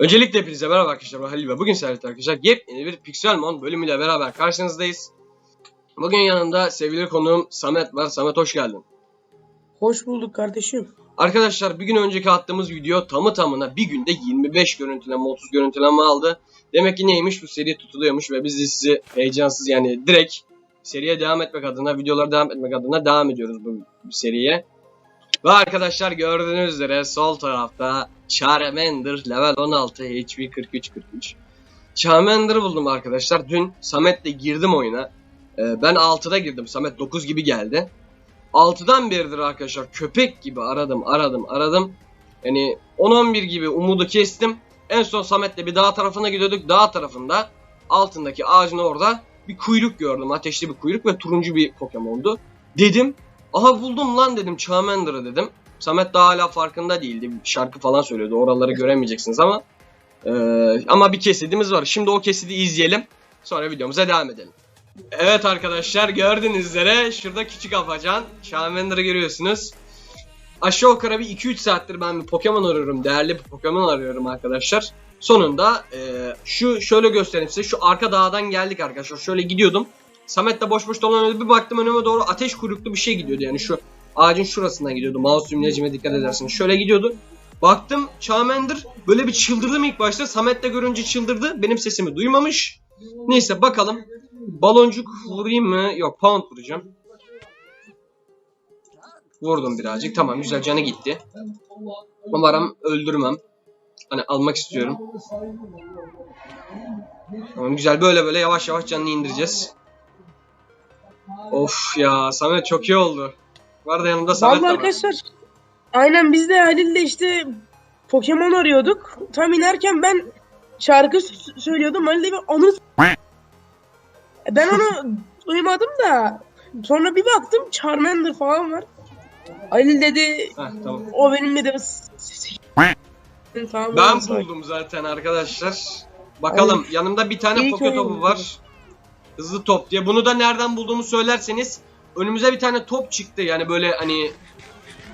Öncelikle hepinize merhaba arkadaşlar ben Halil ve bugün sizlerle arkadaşlar yepyeni bir Pixelmon bölümüyle beraber karşınızdayız. Bugün yanımda sevgili konuğum Samet var. Samet hoş geldin. Hoş bulduk kardeşim. Arkadaşlar bir gün önceki attığımız video tamı tamına bir günde 25 görüntüleme 30 görüntüleme aldı. Demek ki neymiş bu seri tutuluyormuş ve biz de sizi heyecansız yani direkt seriye devam etmek adına videolara devam etmek adına devam ediyoruz bu, bu seriye. Ve arkadaşlar gördüğünüz üzere sol tarafta Charmander level 16 HP 43 43. Charmander'ı buldum arkadaşlar. Dün Samet'le girdim oyuna. Ee, ben 6'da girdim. Samet 9 gibi geldi. 6'dan beridir arkadaşlar köpek gibi aradım aradım aradım. Yani 10-11 gibi umudu kestim. En son Samet'le bir dağ tarafına gidiyorduk. Dağ tarafında altındaki ağacın orada bir kuyruk gördüm. Ateşli bir kuyruk ve turuncu bir Pokemon'du. Dedim aha buldum lan dedim Charmander'ı dedim. Samet daha hala farkında değildi. Şarkı falan söylüyordu. Oraları göremeyeceksiniz ama. Ee, ama bir kesidimiz var. Şimdi o kesidi izleyelim. Sonra videomuza devam edelim. Evet arkadaşlar gördüğünüz üzere şurada küçük afacan. Charmander'ı görüyorsunuz. Aşağı yukarı bir 2-3 saattir ben bir Pokemon arıyorum. Değerli bir Pokemon arıyorum arkadaşlar. Sonunda e, şu şöyle göstereyim size. Şu arka dağdan geldik arkadaşlar. Şöyle gidiyordum. Samet de boş boş dolanıyordu. Bir baktım önüme doğru ateş kuyruklu bir şey gidiyordu. Yani şu ağacın şurasından gidiyordu. Mouse simlecime dikkat edersiniz. Şöyle gidiyordu. Baktım Charmander böyle bir çıldırdım ilk başta. Samet de görünce çıldırdı. Benim sesimi duymamış. Neyse bakalım. Baloncuk vurayım mı? Yok pound vuracağım. Vurdum birazcık. Tamam güzel canı gitti. Umarım öldürmem. Hani almak istiyorum. Tamam güzel böyle böyle yavaş yavaş canını indireceğiz. Of ya Samet çok iyi oldu. Var da yanımda Samet de Vallahi var. arkadaşlar aynen biz de Halil'le işte Pokemon arıyorduk. Tam inerken ben şarkı s- söylüyordum. Halil de bir onu ben onu duymadım da sonra bir baktım Charmander falan var. Halil dedi Heh, tamam. o benim dedi s- s- falan Ben buldum zaten arkadaşlar. Bakalım yanımda bir tane İyi ki topu öyle var. Hızlı top diye. Bunu da nereden bulduğumu söylerseniz önümüze bir tane top çıktı. Yani böyle hani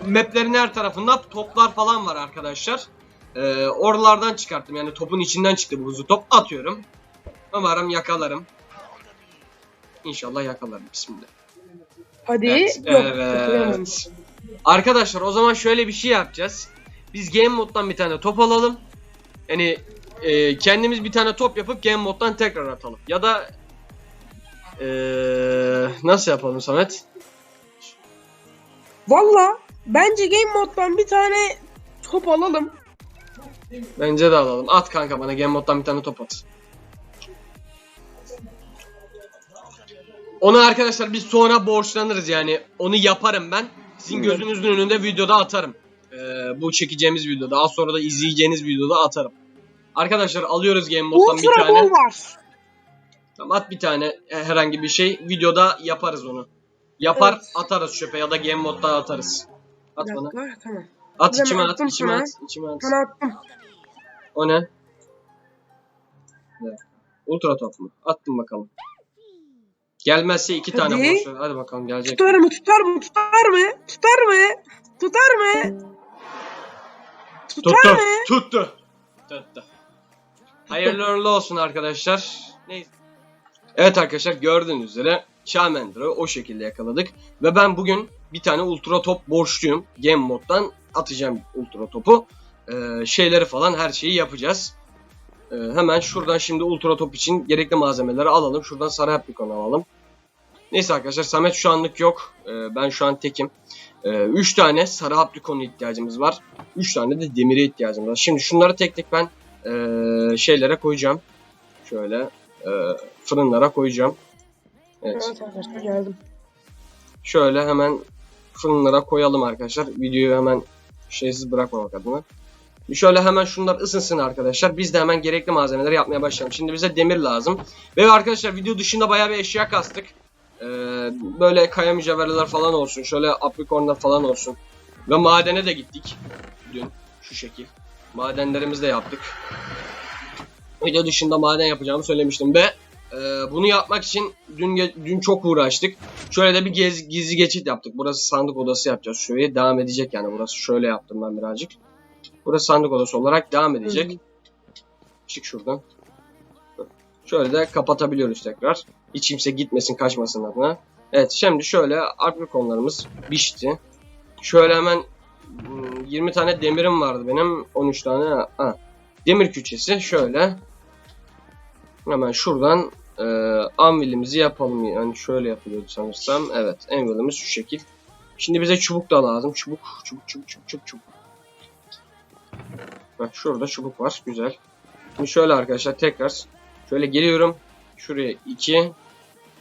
maplerin her tarafında toplar falan var arkadaşlar. Ee, oralardan çıkarttım. Yani topun içinden çıktı bu hızlı top. Atıyorum. Umarım yakalarım. İnşallah yakalarım. Bismillah. Hadi Evet, yok. evet. Arkadaşlar o zaman şöyle bir şey yapacağız. Biz game moddan bir tane top alalım. Yani e, kendimiz bir tane top yapıp game moddan tekrar atalım. Ya da e, nasıl yapalım Samet? Valla bence Game Mode'dan bir tane top alalım. Bence de alalım. At kanka bana game moddan bir tane top at. Onu arkadaşlar biz sonra borçlanırız yani. Onu yaparım ben. Sizin gözünüzün önünde videoda atarım. Ee, bu çekeceğimiz videoda. Az sonra da izleyeceğiniz videoda atarım. Arkadaşlar alıyoruz game moddan bir Ultra tane. Var. Tamam at bir tane e, herhangi bir şey. Videoda yaparız onu. Yapar Evet. atarız çöpe ya da game modda atarız. At Bir bana. dakika, tamam. At Ben içime at, attım içime sana. at, içime at. Sana attım. O ne? Ultra top mu? Attım bakalım. Gelmezse iki tane Hadi. borç ver. Hadi bakalım gelecek. Tutar mı tutar mı tutar mı? Tutar mı? Tutar mı? Tutar Tuttu. mı? Tuttu. Tuttu. Hayırlı uğurlu olsun arkadaşlar. Neyse. Evet arkadaşlar gördüğünüz üzere Charmander'ı o şekilde yakaladık. Ve ben bugün bir tane ultra top borçluyum. Game moddan atacağım ultra topu. Ee, şeyleri falan her şeyi yapacağız. Ee, hemen şuradan şimdi ultra top için gerekli malzemeleri alalım. Şuradan sarı aprikon alalım. Neyse arkadaşlar Samet şu anlık yok. Ee, ben şu an tekim. 3 tane sarı aprikona ihtiyacımız var. 3 tane de demire ihtiyacımız var. Şimdi şunları tek tek ben ee, şeylere koyacağım. Şöyle ee, fırınlara koyacağım. Evet. Evet arkadaşlar geldim. Şöyle hemen fırınlara koyalım arkadaşlar. Videoyu hemen şeysiz bırakmamak adına. Şöyle hemen şunlar ısınsın arkadaşlar. Biz de hemen gerekli malzemeleri yapmaya başlayalım. Şimdi bize demir lazım. Ve arkadaşlar video dışında bayağı bir eşya kastık. Ee, böyle kaya mücevherler falan olsun. Şöyle aprikornlar falan olsun. Ve madene de gittik. Dün şu şekil. Madenlerimizi de yaptık. Video dışında maden yapacağımı söylemiştim ve e, bunu yapmak için dün dün çok uğraştık. Şöyle de bir gez, gizli geçit yaptık. Burası sandık odası yapacağız. Şöyle devam edecek yani burası. Şöyle yaptım ben birazcık. Burası sandık odası olarak devam edecek. Çık şuradan. Şöyle de kapatabiliyoruz tekrar. Hiç kimse gitmesin kaçmasın adına. Evet şimdi şöyle aprikonlarımız pişti. Şöyle hemen hmm, 20 tane demirim vardı benim. 13 tane ha, demir küçesi. Şöyle. Hemen şuradan e, anvilimizi yapalım. Yani şöyle yapılıyordu sanırsam. Evet anvilimiz şu şekil. Şimdi bize çubuk da lazım. Çubuk, çubuk, çubuk, çubuk, çubuk, çubuk. Heh, şurada çubuk var. Güzel. Şimdi şöyle arkadaşlar tekrar şöyle geliyorum. Şuraya 2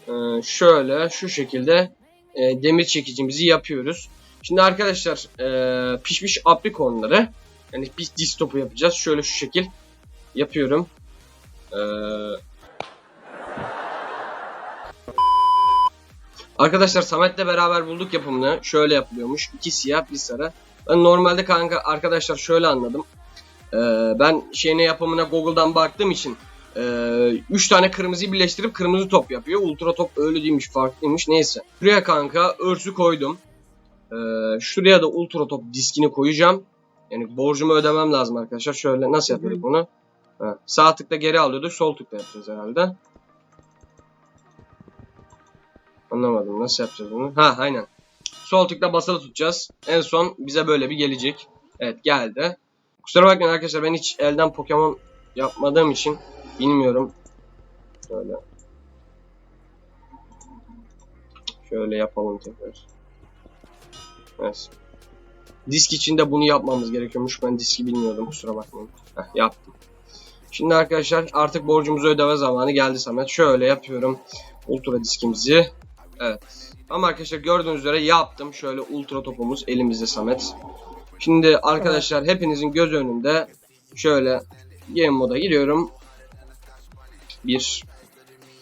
ee, şöyle şu şekilde e, demir çekicimizi yapıyoruz. Şimdi arkadaşlar e, pişmiş aprikonları yani biz distopu yapacağız. Şöyle şu şekil yapıyorum. Ee, arkadaşlar Samet'le beraber bulduk yapımını. Şöyle yapılıyormuş. İki siyah bir sarı. Ben normalde kanka arkadaşlar şöyle anladım. Ee, ben şeyine yapımına Google'dan baktığım için 3 tane kırmızıyı birleştirip kırmızı top yapıyor. Ultra top öyle değilmiş farklıymış neyse. Şuraya kanka örsü koydum. Ee, şuraya da ultra top diskini koyacağım. Yani borcumu ödemem lazım arkadaşlar. Şöyle nasıl yapıyorduk bunu? Ha, sağ tıkla geri alıyorduk. Sol tıkla yapacağız herhalde. Anlamadım. Nasıl yapacağız bunu? Ha aynen. Sol tıkla basılı tutacağız. En son bize böyle bir gelecek. Evet geldi. Kusura bakmayın arkadaşlar ben hiç elden Pokemon yapmadığım için bilmiyorum. Şöyle. Şöyle yapalım tekrar. Evet. Disk içinde bunu yapmamız gerekiyormuş. Ben diski bilmiyordum kusura bakmayın. Heh, yaptım. Şimdi arkadaşlar artık borcumuzu ödeme zamanı geldi Samet. Şöyle yapıyorum. Ultra diskimizi. Evet. Ama arkadaşlar gördüğünüz üzere yaptım. Şöyle ultra topumuz elimizde Samet. Şimdi arkadaşlar hepinizin göz önünde şöyle game moda giriyorum. Bir.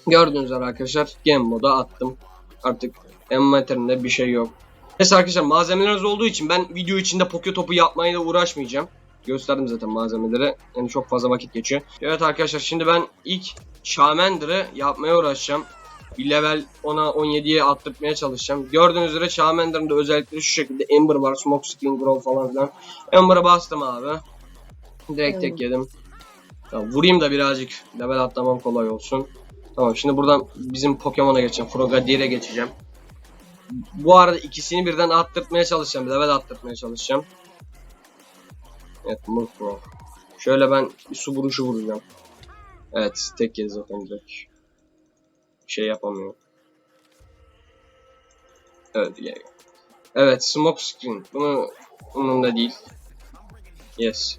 Gördüğünüz üzere arkadaşlar game moda attım. Artık envanterimde bir şey yok. Neyse arkadaşlar malzemeleriniz olduğu için ben video içinde poke topu yapmayla uğraşmayacağım. Gösterdim zaten malzemeleri. Yani çok fazla vakit geçiyor. Evet arkadaşlar şimdi ben ilk Charmander'ı yapmaya uğraşacağım. Bir level 10'a 17'ye attırmaya çalışacağım. Gördüğünüz üzere Charmander'ın da özellikleri şu şekilde Ember var, Smoke Screen Grow falan filan. Ember'a bastım abi. Direkt tek yedim. Tamam, vurayım da birazcık level atlamam kolay olsun. Tamam şimdi buradan bizim Pokemon'a geçeceğim. Frogadier'e geçeceğim. Bu arada ikisini birden attırtmaya çalışacağım. Level attırtmaya çalışacağım. Evet Murkrow. Şöyle ben bir su vuruşu vuracağım. Evet tek yedi zaten direkt. Şey yapamıyor. Evet gel. Evet smoke screen. Bunu umurumda değil. Yes.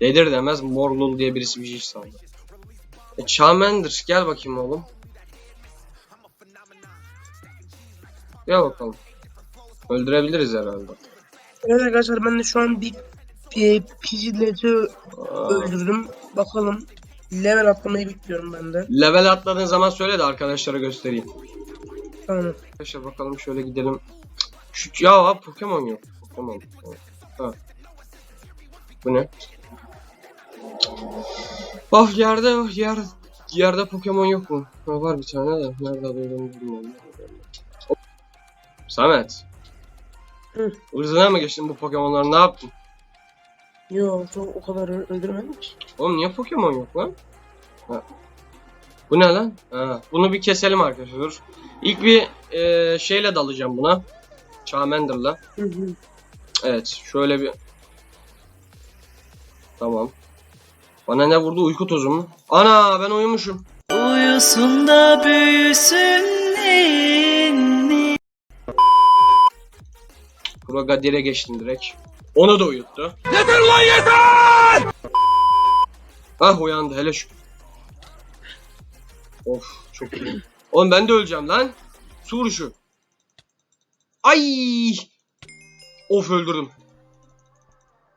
Dedir demez Morlul diye birisi bir şey sandı. E, Charmander gel bakayım oğlum. Gel bakalım. Öldürebiliriz herhalde. Evet arkadaşlar ben de şu an bir, bir Pidgeot'u öldürdüm. Bakalım level atlamayı bekliyorum ben de. Level atladığın zaman söyle de arkadaşlara göstereyim. Tamam. Arkadaşlar bakalım şöyle gidelim. Şu ya abi Pokemon yok. Pokemon. Ha. Bu ne? Oh yerde oh yer yerde Pokemon yok mu? Ha, var bir tane de nerede olduğunu bilmiyorum. Samet. Hı. Hırzına mı geçtin bu Pokemon'ları ne yaptın? Yo çok o kadar öldürmedim ki. Oğlum niye Pokemon yok lan? Ha. Bu ne lan? Ha, bunu bir keselim arkadaşlar. Dur. İlk bir e, şeyle dalacağım buna. Charmander'la. Hı hı. Evet şöyle bir Tamam Bana ne vurdu uyku tozu mu? Ana ben uyumuşum Uyusun da büyüsün ninni. Krogadir'e geçtim direkt Onu da uyuttu. Yeter lan yeter! Ah uyandı hele şu. Of çok iyi. Oğlum ben de öleceğim lan. Su vuruşu. Ay! Of öldürdüm.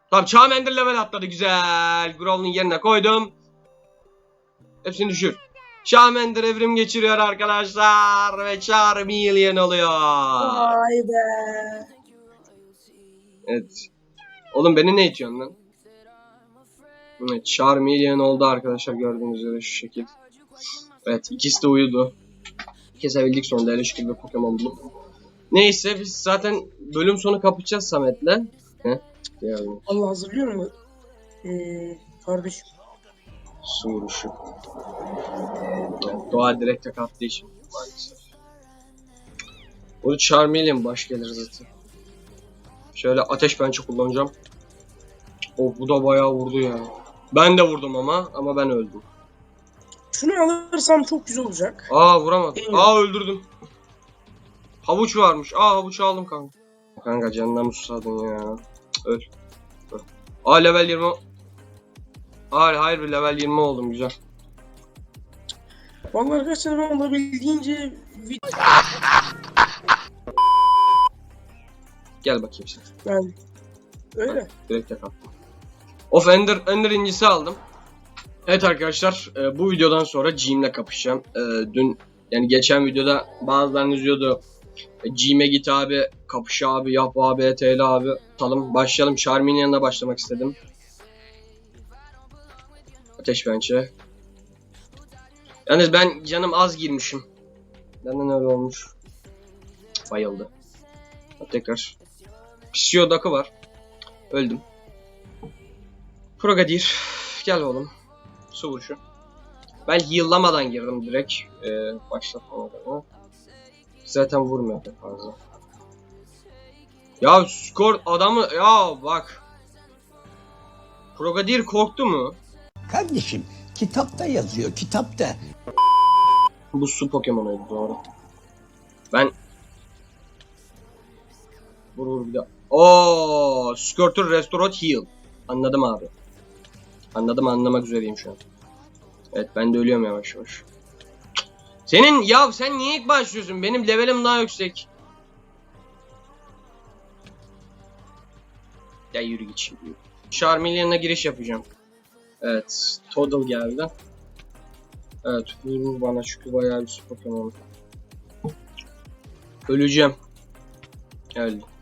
Tamam Charmander level atladı güzel. Growl'un yerine koydum. Hepsini düşür. Charmander evrim geçiriyor arkadaşlar ve Charmeleon oluyor. Vay be. Evet. Oğlum beni ne itiyorsun lan? Evet Charmeleon oldu arkadaşlar gördüğünüz üzere şu şekil. Evet ikisi de uyudu. Kesebildik sonunda hele şükür bir Pokemon bulup. Neyse biz zaten bölüm sonu kapatacağız Samet'le. He? Yani. Allah hazırlıyor mu? Ee, kardeşim. Su vuruşu. Evet, doğa direkt tek attığı için maalesef. Charmeleon baş gelir zaten. Şöyle ateş pençe kullanacağım. Oh bu da bayağı vurdu ya. Ben de vurdum ama ama ben öldüm. Şunu alırsam çok güzel olacak. Aa vuramadım. Mi? Aa öldürdüm. Havuç varmış. Aa havuç aldım kanka. Kanka canından susadın ya? Öl. Öl. Aa level 20. Hayır hayır bir level 20 oldum güzel. Vallahi arkadaşlar ben olabildiğince Gel bakayım sen. yani öyle. Direkt tek attım. Of Ender, Ender incisi aldım. Evet arkadaşlar e, bu videodan sonra G'imle kapışacağım. E, dün yani geçen videoda bazılarınız diyordu e, G'ime git abi, kapış abi, yap abi, ETL abi. Atalım, başlayalım. Charmin'in yanına başlamak istedim. Ateş pençe. Yalnız ben canım az girmişim. Benden öyle olmuş. Bayıldı. Tekrar. Psiyodakı var. Öldüm. Progadir. Gel oğlum. Su vuruşu. Ben heal'lamadan girdim direkt. Ee, başlatmadan ama. Zaten vurmuyor pek fazla. Ya skor adamı ya bak. Progadir korktu mu? Kardeşim kitapta yazıyor kitapta. Bu su Pokemon'uydu doğru. Ben Vur vur bir daha. Oo, Squirtle Restore Heal. Anladım abi. Anladım anlamak üzereyim şu an. Evet ben de ölüyorum yavaş yavaş. Senin ya sen niye ilk başlıyorsun? Benim levelim daha yüksek. Ya yürü git şimdi. Charmeleon'a giriş yapacağım. Evet. Toddle geldi. Evet vurur bana çünkü bayağı bir Pokemon. Öleceğim. Öldüm.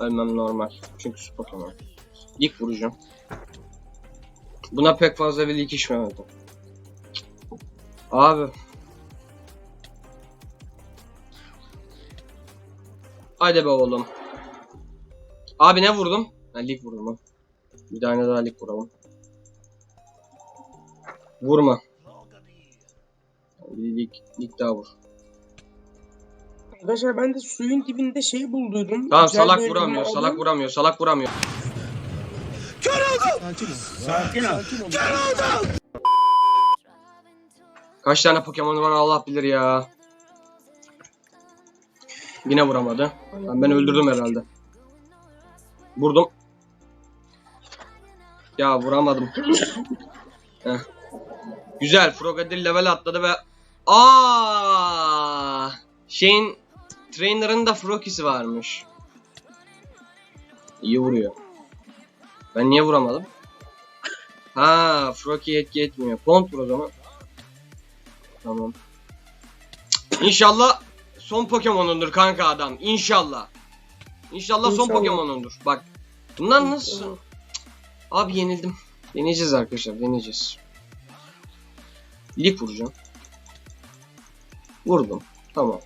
Ölmem normal. Çünkü su Pokemon. İlk vuracağım. Buna pek fazla bir dikişmemedim. Abi. Hadi be oğlum. Abi ne vurdum? Ha, lig vurdum. ha. Bir tane daha lig vuralım. Vurma. Bir lig, lig daha vur. Arkadaşlar ben de suyun dibinde şey bulduydum. Tamam Güzel salak bir vuramıyor, elma salak aldım. vuramıyor, salak vuramıyor. Kaç tane Pokemon var Allah bilir ya. Yine vuramadı. Ben, ben öldürdüm herhalde. Vurdum. Ya vuramadım. Heh. Güzel. Frogadier level atladı ve Aa! Şeyin trainer'ın da Frokisi varmış. İyi vuruyor. Ben niye vuramadım? Ha, Froki etki etmiyor. Pont vur o zaman. Tamam. İnşallah son Pokemon'undur kanka adam. İnşallah. İnşallah son İnşallah. Pokemon'undur. Bak. Bunlar nasıl? Abi yenildim. Deneyeceğiz arkadaşlar. Deneyeceğiz. Lik vuracağım. Vurdum. Tamam.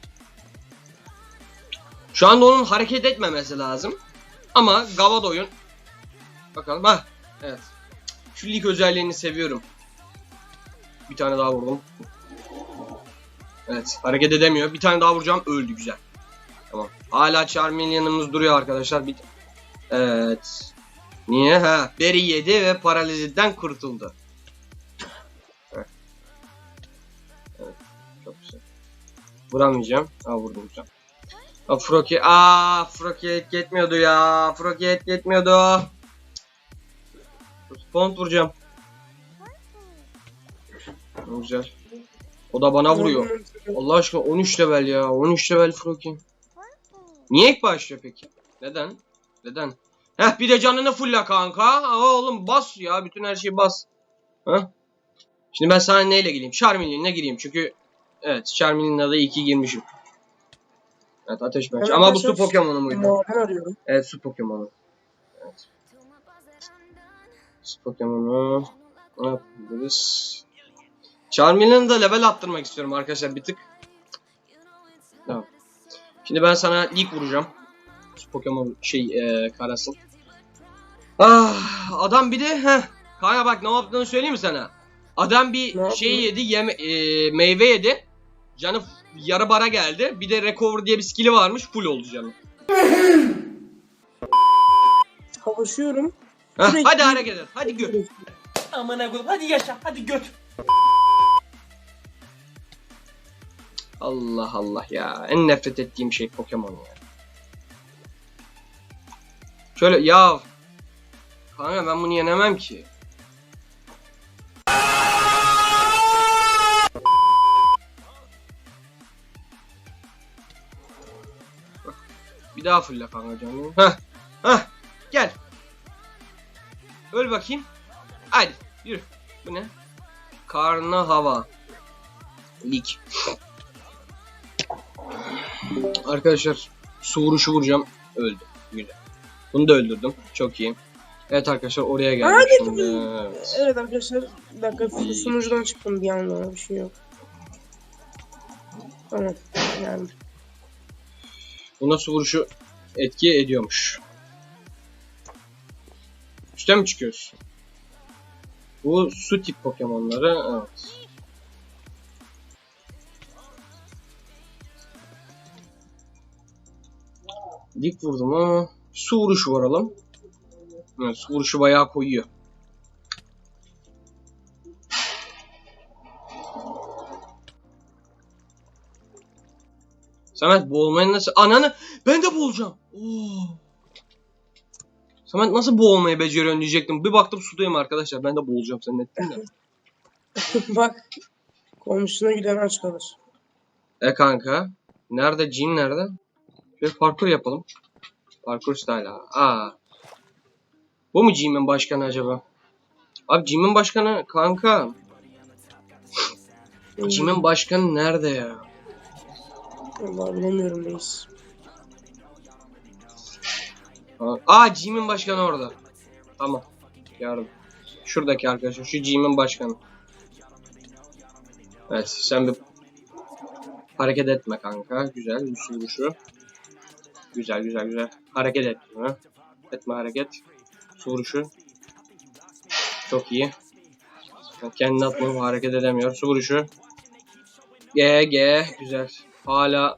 Şu anda onun hareket etmemesi lazım. Ama Gavadoy'un Bakalım ha. Evet. Şu lig özelliğini seviyorum. Bir tane daha vurdum. Evet. Hareket edemiyor. Bir tane daha vuracağım. Öldü güzel. Tamam. Hala Charmeleon'ımız duruyor arkadaşlar. Bir... Evet. Niye? Ha. Berry yedi ve paraliziden kurtuldu. Evet. Evet. Çok güzel. Vuramayacağım. Ha vurdum güzel. Aa, Froki. Aa, Froki etki ya. Froki etki etmiyordu. Spawn vuracağım. Güzel. O da bana vuruyor. Allah aşkına 13 level ya. 13 level Froki. Niye ilk başlıyor peki? Neden? Neden? Heh bir de canını fulla kanka. Aa, oğlum bas ya. Bütün her şeyi bas. Heh. Şimdi ben sana neyle gireyim? Charmeleon'la gireyim çünkü evet da iyi ki girmişim. Evet ateş. Evet, Ama bu su Pokemon'u muydu? Maden arıyorum. Evet su Pokemon'u. Evet. Su Pokemon'u ne yapabiliriz? Charmeleon'u da level attırmak istiyorum arkadaşlar bir tık. Tamam. Şimdi ben sana lig vuracağım. Su Pokemon şey e, karasın. Ah adam bir de heh. Kaya bak ne yaptığını söyleyeyim mi sana? Adam bir Ne şey yapıyor? yedi, yeme, e, meyve yedi. Canı yarı bara geldi. Bir de recover diye bir skill'i varmış. Full oldu canı. Savaşıyorum. Heh, Sürekli- hadi hareket et. Hadi gör. Amına koyayım hadi yaşa hadi göt. Allah Allah ya. En nefret ettiğim şey Pokemon ya. Şöyle ya. Kanka ben bunu yenemem ki. Bir daha fulle kanka canım. Heh. Heh. Gel. Öl bakayım. Hadi yürü. Bu ne? Karna hava. Lig. Arkadaşlar su vuruşu vuracağım. Öldü. Güzel. Bunu da öldürdüm. Çok iyi. Evet arkadaşlar oraya geldik Hadi. şimdi. Evet. Evet arkadaşlar bir dakika sunucudan çıktım bir anda bir şey yok. Tamam yani. Buna su vuruşu etki ediyormuş. Üstten mi çıkıyoruz? Bu su tip Pokemon'ları evet. Dik vurdum ama su vuruşu varalım. Evet, su vuruşu bayağı koyuyor. Samet boğulmayı nasıl... Ananı ben de boğulacağım. Oo. Samet nasıl boğulmayı beceriyorsun diyecektim. Bir baktım sudayım arkadaşlar. Ben de boğulacağım zannettim de. Bak komşusuna giden aç kalır. E kanka. Nerede? Jin nerede? Şöyle parkur yapalım. Parkur style ha. Aa. Bu mu Jim'in başkanı acaba? Abi Jim'in başkanı kanka. Jim'in başkanı nerede ya? Vallahi bilemiyorum reis. Aa Jim'in başkanı orada. Tamam. Yardım. Şuradaki arkadaşım. Şu Jim'in başkanı. Evet sen bir hareket etme kanka. Güzel. Su vuruşu. Güzel güzel güzel. Hareket etme. Etme hareket. Su vuruşu. Çok iyi. Kendini atmayıp hareket edemiyor. Su vuruşu. G G güzel. Hala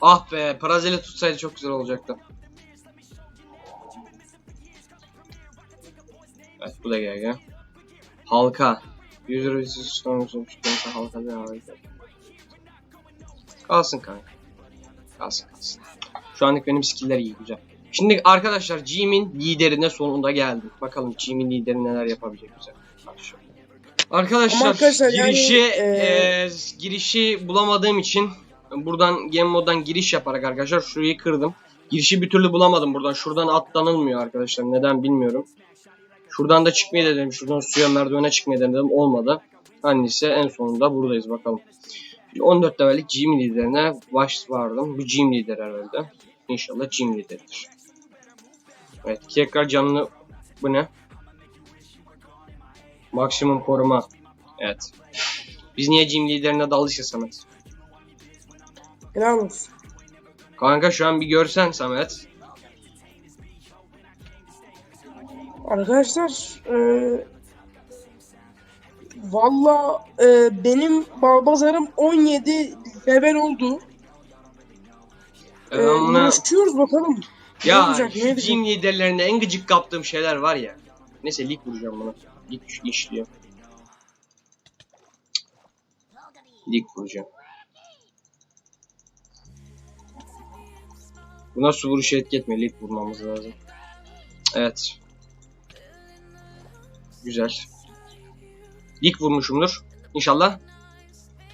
Ah be, Parazeli tutsaydı çok güzel olacaktı. Evet, bu da GG. Halka. User resistance çıkıyorsa halka bir harika. Kalsın kanka. Kalsın kalsın. Şu anlık benim skill'ler iyi güzel. Şimdi arkadaşlar Jim'in liderine sonunda geldim. Bakalım Jim'in lideri neler yapabilecek bize. Arkadaşlar, Ama arkadaşlar yani, girişi eee, eee, girişi bulamadığım için buradan game moddan giriş yaparak arkadaşlar şurayı kırdım. Girişi bir türlü bulamadım buradan. Şuradan atlanılmıyor arkadaşlar. Neden bilmiyorum. Şuradan da çıkmayı denedim. Şuradan suya merdivene çıkmayı denedim. Olmadı. Neyse en sonunda buradayız bakalım. 14 levellik gym liderine baş vardım. Bu gym lider herhalde. İnşallah gym lideridir. Evet tekrar canlı bu ne? Maksimum koruma. Evet. Biz niye gym liderine dalışız Samet? Olsun. Kanka şu an bir görsen Samet. Arkadaşlar eee Valla eee, benim balbazarım 17 level oldu. Ee, Eee, ona- uğraşıyoruz bakalım. Ne ya olacak, ne şu edecek? gym liderlerinde en gıcık kaptığım şeyler var ya. Neyse lig vuracağım buna. Lig işliyor. Lig vuracağım. Buna su vuruşu etki etmiyor. Lig vurmamız lazım. Evet. Güzel. Lig vurmuşumdur. İnşallah.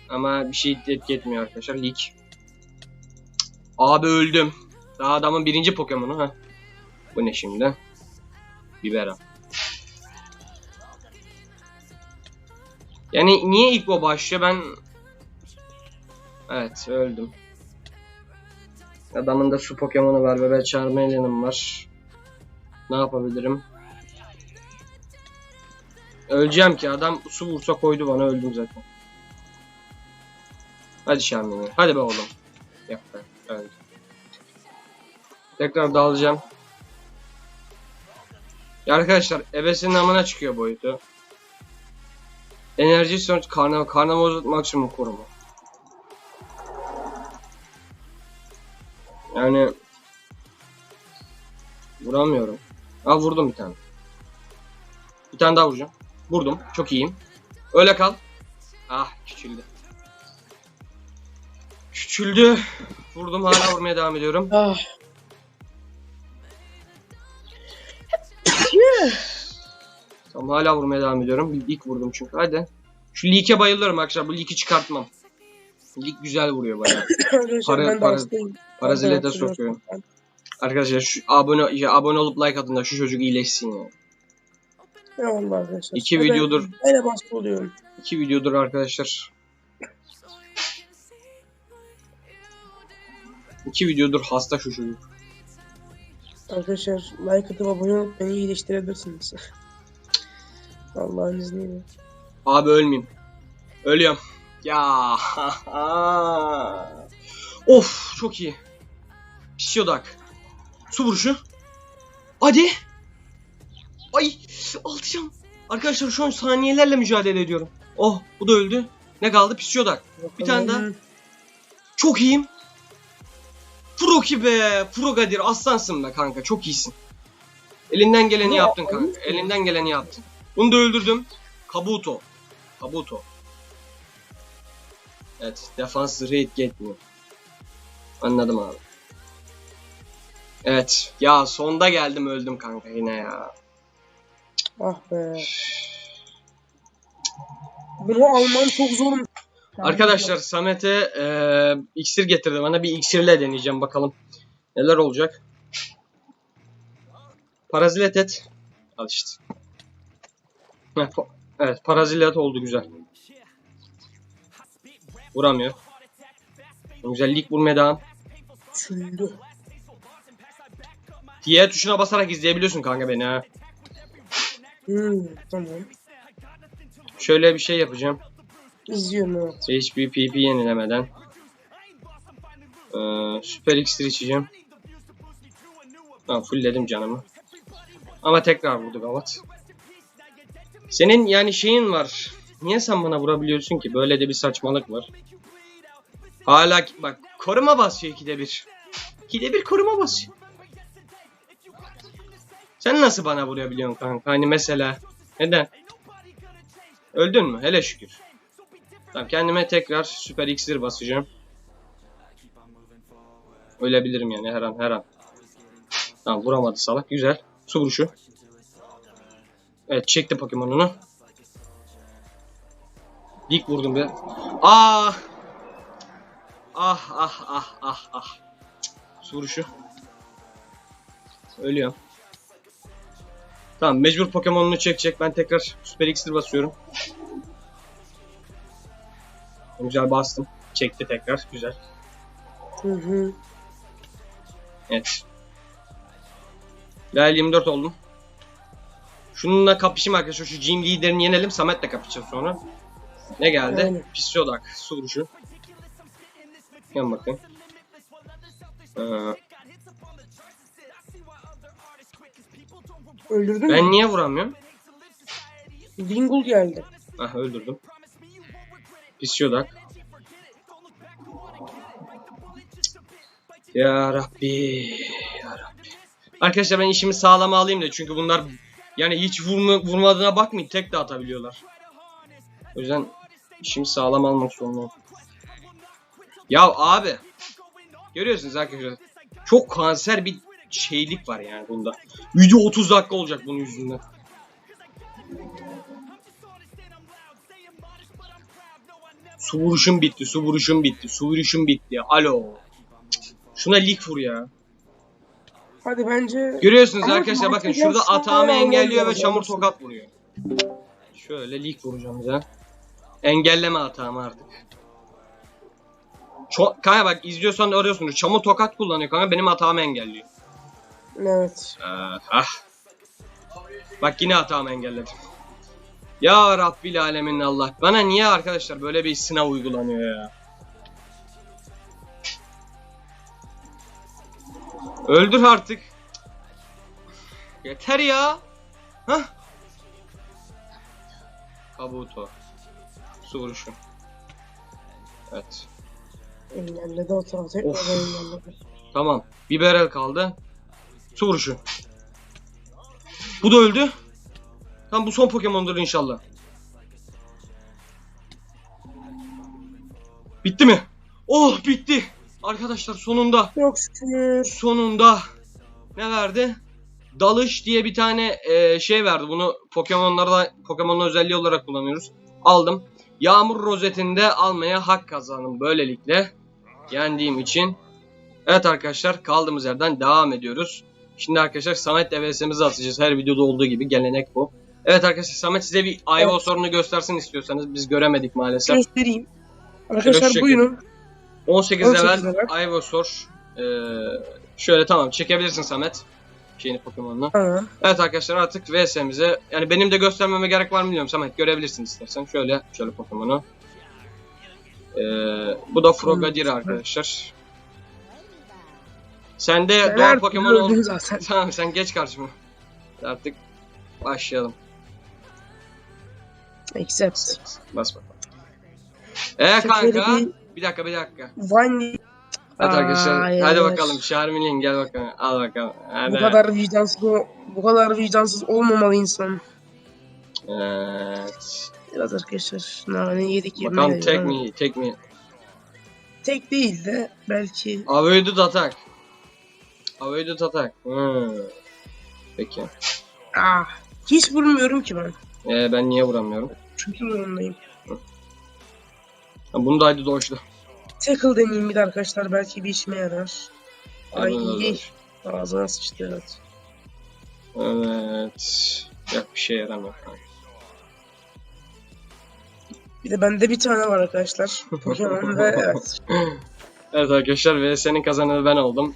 Ama bir şey etki etmiyor arkadaşlar. Lig. Abi öldüm. Daha adamın birinci Pokemon'u ha. Bu ne şimdi? Bibera. Yani niye ilk o başlıyor ben... Evet öldüm. Adamın da su Pokemon'u var ve ben Charmeleon'um var. Ne yapabilirim? Öleceğim ki adam su vursa koydu bana öldüm zaten. Hadi Charmeleon. Hadi be oğlum. Yok be. Öldüm. Tekrar dalacağım. Ya arkadaşlar ebesinin amına çıkıyor boyutu. Enerji sonuç karnaval karnaval maksimum koruma. Yani vuramıyorum. Ha vurdum bir tane. Bir tane daha vuracağım. Vurdum. Çok iyiyim. Öyle kal. Ah küçüldü. Küçüldü. Vurdum hala vurmaya devam ediyorum. Ah. Tamam hala vurmaya devam ediyorum. İlk vurdum çünkü. Hadi. Şu leak'e bayılıyorum arkadaşlar. Bu leak'i çıkartmam. Leak güzel vuruyor bayağı. Arkadaşlar Para- para-. Parazilete hastayım. Arkadaşlar şu abone ya, abone olup like atın da şu çocuk iyileşsin ya. Eyvallah arkadaşlar. İki Ben- videodur. De hasta oluyorum. İki videodur arkadaşlar. İki videodur hasta şu çocuk. Arkadaşlar like atıp abone olup beni iyileştirebilirsiniz. Allah'ın izniyle. Abi ölmeyeyim. Ölüyorum. Ya. of çok iyi. Pisiyodak. Su vuruşu. Hadi. Ay alacağım. Arkadaşlar şu an saniyelerle mücadele ediyorum. Oh bu da öldü. Ne kaldı? Pisiyodak. Bir tane daha. Çok iyiyim. Furoki be. Furogadir aslansın be kanka. Çok iyisin. Elinden geleni Ya, yaptın kanka. Elinden geleni yaptın. Bunu da öldürdüm. Kabuto. Kabuto. Evet. Defans raid yetmiyor. Anladım abi. Evet. Ya sonda geldim öldüm kanka yine ya. Ah be. Bunu alman çok zor. Arkadaşlar Samet'e eee iksir getirdi bana. Bir iksirle deneyeceğim bakalım. Neler olacak. Parazilet et. Al işte. Heh, evet parazilet oldu güzel. Vuramıyor. Güzellik vurmaya devam. Çündü. Diğer tuşuna basarak izleyebiliyorsun kanka beni ha. Hmm, tamam. Şöyle bir şey yapacağım. İzliyorum evet. HP PP yenilemeden. Ee, süper iksir içeceğim. Tamam fullledim canımı. Ama tekrar vurdu gavat. Senin yani şeyin var. Niye sen bana vurabiliyorsun ki? Böyle de bir saçmalık var. Hala bak koruma basıyor ikide bir. İkide bir koruma basıyor. Sen nasıl bana vurabiliyorsun kanka? Hani mesela neden? Öldün mü? Hele şükür. Tamam kendime tekrar süper iksir basacağım. Ölebilirim yani her an her an. Tamam vuramadı salak. Güzel. Su vuruşu. Evet çekti Pokemon'unu. Dik vurdum bir. Ah! Ah ah ah ah ah. Cık, Su vuruşu. Ölüyorum. Tamam mecbur Pokemon'unu çekecek. Ben tekrar süper iksir basıyorum. Güzel bastım. Çekti tekrar. Güzel. Hı hı. Evet. Level 24 oldum. Şununla kapışayım arkadaşlar. Şu gym liderini yenelim. Samet'le kapışacağız sonra. Ne geldi? Aynen. Pisyodak. Su vuruşu. Yan bakayım. Ee, Öldürdün ben mü? niye vuramıyorum? Dingle geldi. Ah öldürdüm. Pisyodak. Ya Rabbi. Ya Rabbi. Arkadaşlar ben işimi sağlama alayım da çünkü bunlar yani hiç vurma, vurmadığına bakmayın tek de atabiliyorlar. O yüzden işimi sağlam almak zorundayım. Ya abi. Görüyorsunuz arkadaşlar. Çok kanser bir şeylik var yani bunda. Video 30 dakika olacak bunun yüzünden. Su vuruşum bitti, su vuruşum bitti, su vuruşum bitti. Alo. Şuna lik vur ya. Hadi bence Görüyorsunuz Ama arkadaşlar bakın şurada atağımı engelliyor ve çamur tokat vuruyor. Şöyle lik vuracağım bize. Engelleme atağımı artık. Ço kanka bak izliyorsan da arıyorsunuz. Çamur tokat kullanıyor kanka benim atağımı engelliyor. evet. Ee, ah. Bak yine hatamı engelledim. Ya Rabbil alemin Allah. Bana niye arkadaşlar böyle bir sınav uygulanıyor ya? Öldür artık. Yeter ya. Hah. Kabuto. Su vuruşu. Evet. Engelledi o Of. engelledi. Tamam. Biberel kaldı. Su vuruşu. Bu da öldü. Tam bu son Pokemon'dur inşallah. Bitti mi? Oh bitti. Arkadaşlar sonunda. Çok şükür. Sonunda. Ne verdi? Dalış diye bir tane e, şey verdi. Bunu Pokemon'larda Pokemon'un özelliği olarak kullanıyoruz. Aldım. Yağmur rozetinde almaya hak kazandım böylelikle. Yendiğim için. Evet arkadaşlar kaldığımız yerden devam ediyoruz. Şimdi arkadaşlar Samet DVS'mizi atacağız. Her videoda olduğu gibi gelenek bu. Evet arkadaşlar Samet size bir Ayvo Evet. sorunu göstersin istiyorsanız. Biz göremedik maalesef. Göstereyim. Arkadaşlar buyurun. 18 18 level level. Ayvosor. Ee, şöyle tamam çekebilirsin Samet. Şeyini Pokemon'unu. Ha. Evet arkadaşlar artık VS'mize yani benim de göstermeme gerek var mı bilmiyorum Samet görebilirsin istersen. Şöyle şöyle Pokemon'u. Ee, bu da Frogadier arkadaşlar. Sen de Ben doğal Pokemon ol. Tamam sen geç karşıma. Artık başlayalım. Accept. Bas bakalım. Ee Çok kanka. Bir dakika bir dakika. Vine Evet arkadaşlar Hayır. hadi bakalım Charmeleon gel bakalım. Al bakalım. Hadi. bu kadar vicdansız bu kadar vicdansız olmamalı insan. Evet. Biraz arkadaşlar nane yedik yemin Bakalım tek mi tek mi? Tek değil de belki Avoided attack. Avoided attack. Hmm. Peki. ah hiç vurmuyorum ki ben. Ee, ben niye vuramıyorum? Çünkü zorundayım. Bunu da haydi doğuştu. Tackle deneyeyim bir de arkadaşlar belki bir işime yarar. Ay Evet. ağzına sıçtı evet. Evet. Yok bir şey yaramıyor. Bir de bende bir tane var arkadaşlar. Pokemon ve evet. Evet arkadaşlar ve senin kazananı ben oldum.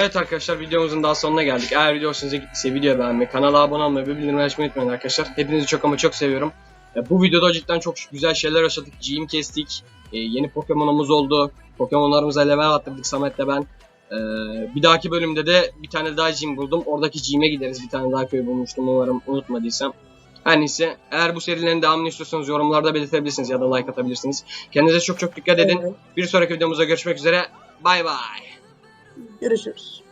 Evet arkadaşlar videomuzun daha sonuna geldik. Eğer video hoşunuza gittiyse videoyu beğenmeyi, kanala abone olmayı ve bildirimleri açmayı unutmayın arkadaşlar. Hepinizi çok ama çok seviyorum. E, Bu videoda cidden çok güzel şeyler yaşadık. Gym kestik. E, yeni Pokemon'umuz oldu. Pokemon'larımıza level attırdık Samet'le ben. E, bir dahaki bölümde de bir tane daha gym buldum. Oradaki gym'e gideriz. Bir tane daha köy bulmuştum umarım unutmadıysam. Her neyse eğer bu serilerin devamını istiyorsanız yorumlarda belirtebilirsiniz ya da like atabilirsiniz. Kendinize çok çok dikkat edin. Evet. Bir sonraki videomuzda görüşmek üzere. Bay bay. Görüşürüz.